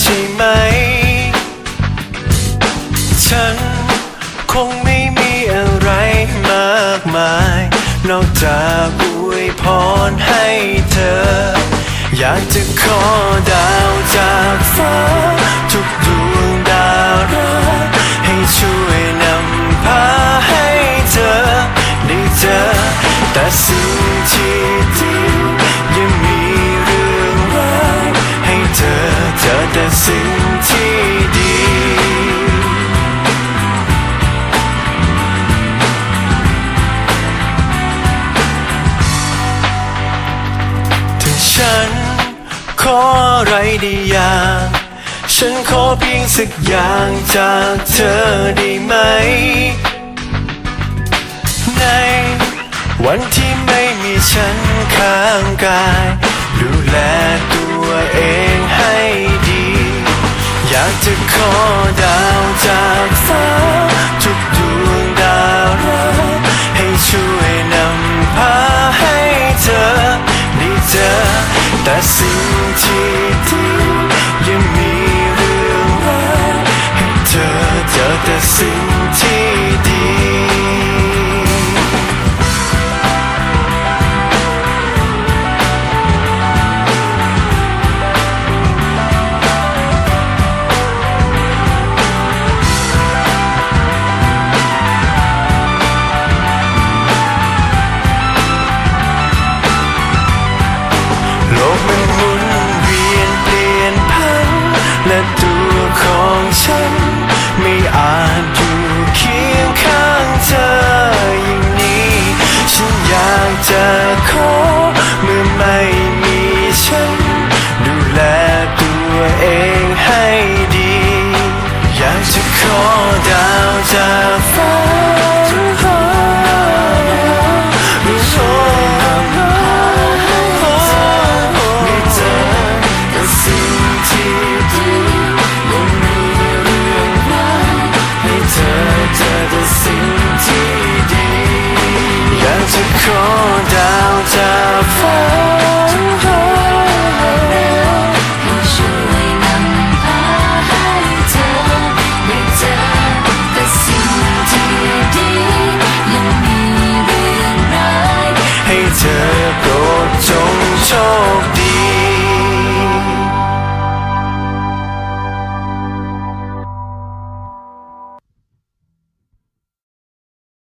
ใช่ไหม ฉันคงไม่มีอะไรมากมาย นอกจากอวยพรให้เธอ อยากจะขอดาวจากฟ้า ทุกดวงดาวรักให้ช่วยนำพาให้เธอ ได้เจอแต่สิ่ง อะไรได้อย่างฉันขอเพียงสักอย่างจากเธอได้ไหม ในวันที่ไม่มีฉันข้างกาย ดูแลตัวเองให้ดี อยากจะขอดาวจ สิ่งที่ จะขอเมื่อไม่มีฉัน ดูแลตัวเองให้ดี อยากจะขอดาวจากฟ้า